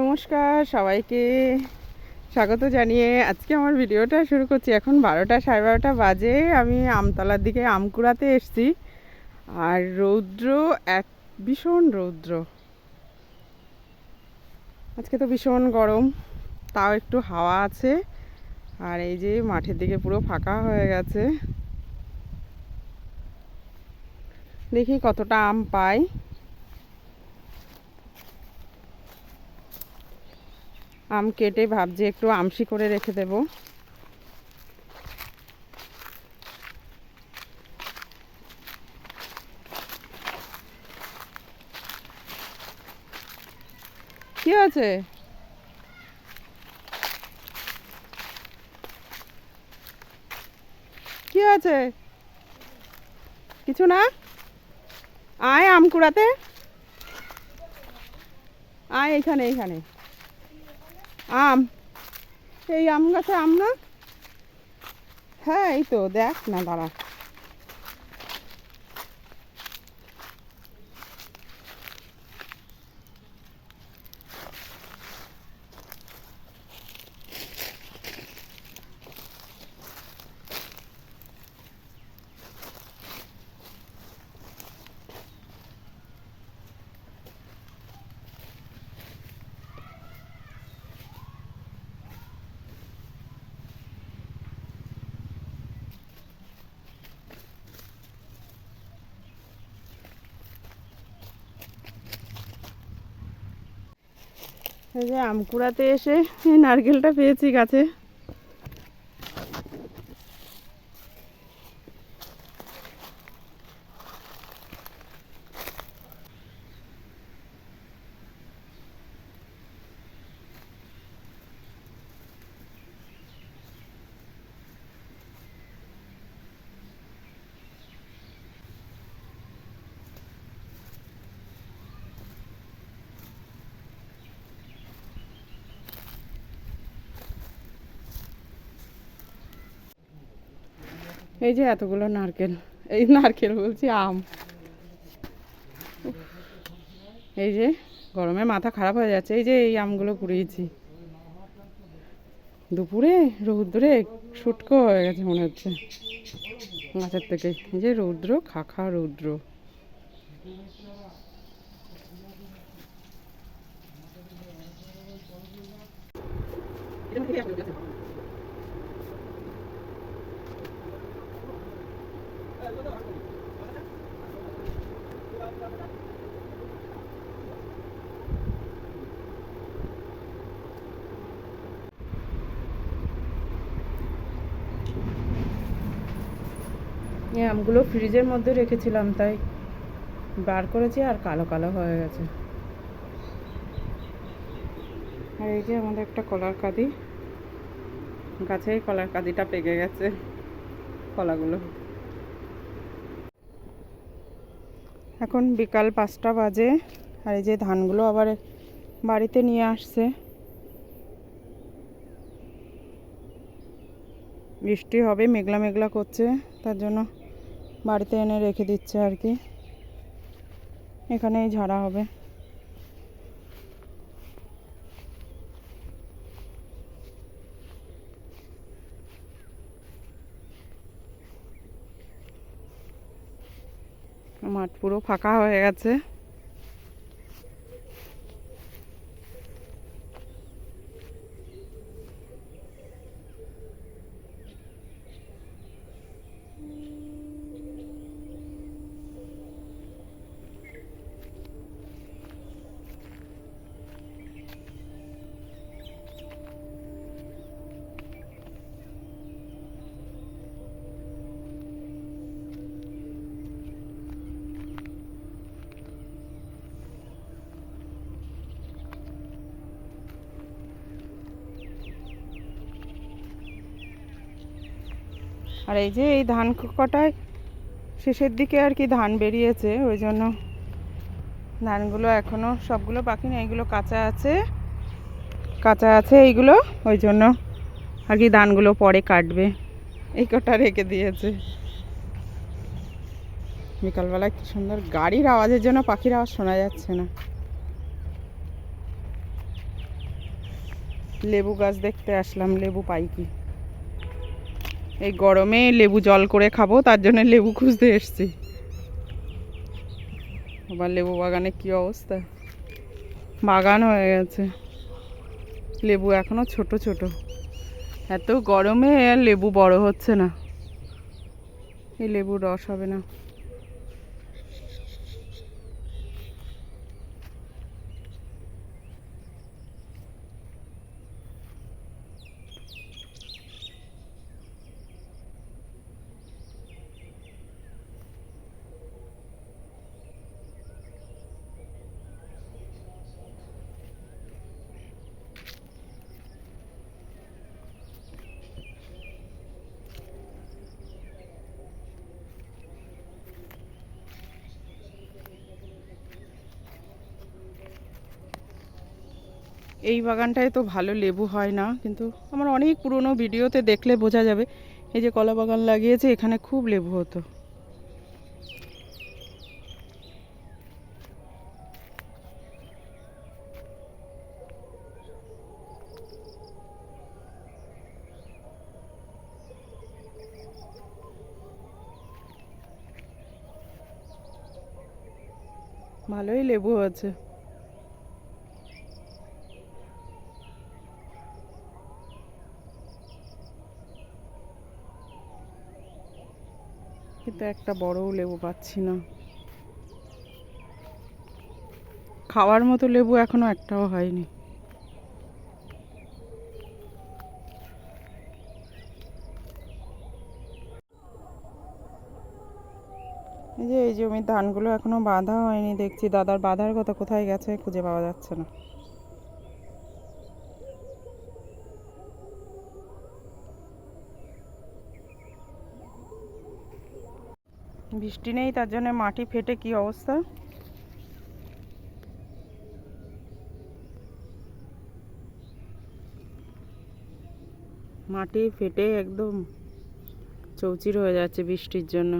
নমস্কার, সবাইকে স্বাগত জানিয়ে আজকে আমার ভিডিওটা শুরু করছি। এখন বারোটা, সাড়ে বারোটা বাজে, আমি আমতলার দিকে আম কুড়াতে এসছি। আর রৌদ্র এক, ভীষণ রৌদ্র। আজকে তো ভীষণ গরম, তাও একটু হাওয়া আছে। আর এই যে মাঠের দিকে পুরো ফাঁকা হয়ে গেছে। দেখি কতটা আম পাই। আম কেটে ভাবছি একটু আমসি করে রেখে দেব। কি আছে কি আছে কিছু না? আয় আম কুড়াতে। আয় এইখানে এইখানে আম। এই আম গাছে আম না? হ্যাঁ এই তো দেখ না দাঁড়া। এই যে আমকুড়াতে এসে এই নারকেলটা পেয়েছি গাছে। এই যে এতগুলো নারকেল, এই নারকেল বলছি আম। এই যে গরমে মাথা খারাপ হয়ে যাচ্ছে, এই যে এই আমগুলো কুড়িয়েছি। দুপুরে রৌদ্রে শুটকো হয়ে গেছে মনে হচ্ছে। গাছের থেকে, এই যে রৌদ্র, খাখা রৌদ্র। আমগুলো ফ্রিজের মধ্যে রেখেছিলাম, তাই বার করেছি আর কালো কালো হয়ে গেছে। আর এই যে আমাদের একটা কলার কাঁদি, গাছেই কলার কাঁদিটা পেকে গেছে কলাগুলো। এখন বিকাল পাঁচটা বাজে, আর এই যে ধানগুলো আবার বাড়িতে নিয়ে আসছে। বৃষ্টি হবে, মেঘলা মেঘলা করছে, তার জন্য বাড়িতে এনে রেখে দিচ্ছে আর কি। এখানেই ঝাড়া হবে। মাঠ পুরো ফাঁকা হয়ে গেছে। আর এই যে এই ধান কটায় শেষের দিকে আর কি ধান বেরিয়েছে, ওই জন্য ধানগুলো এখনও সবগুলো পাখি না এইগুলো কাঁচা আছে কাঁচা আছে এইগুলো, ওই জন্য আর কি ধানগুলো পরে কাটবে। এই কটা রেখে দিয়েছে। বিকালবেলা কি সুন্দর গাড়ির আওয়াজের জন্য পাখির আওয়াজ শোনা যাচ্ছে না। লেবু গাছ দেখতে আসলাম, লেবু পাই কি এই গরমে লেবু জল করে খাব, তার জন্য লেবু খুঁজতে এসছি। আবার লেবু বাগানে কি অবস্থা? বাগান হয়ে গেছে। লেবু এখনও ছোট ছোট। এত গরমে লেবু বড় হচ্ছে না। এই লেবু রস হবে না। এই বাগানটায় তো ভালো লেবু হয় না, কিন্তু আমার অনেক পুরনো ভিডিওতে দেখলে বোঝা যাবে। এই যে কলা বাগান লাগিয়েছে, এখানে খুব লেবু হতো। ভালোই লেবু আছে কিন্তু একটা বড়ও লেবু পাচ্ছি না। খাওয়ার মতো লেবু এখনও একটাও হয়নি। এই যে এই জমির ধানগুলো এখনও বাঁধা হয়নি, দেখছি দাদার বাঁধার কথা কোথায় গেছে খুঁজে পাওয়া যাচ্ছে না। বৃষ্টি নেই, তার জন্য মাটি ফেটে কি অবস্থা? মাটি ফেটে একদম চৌচির হয়ে যাচ্ছে বৃষ্টির জন্য।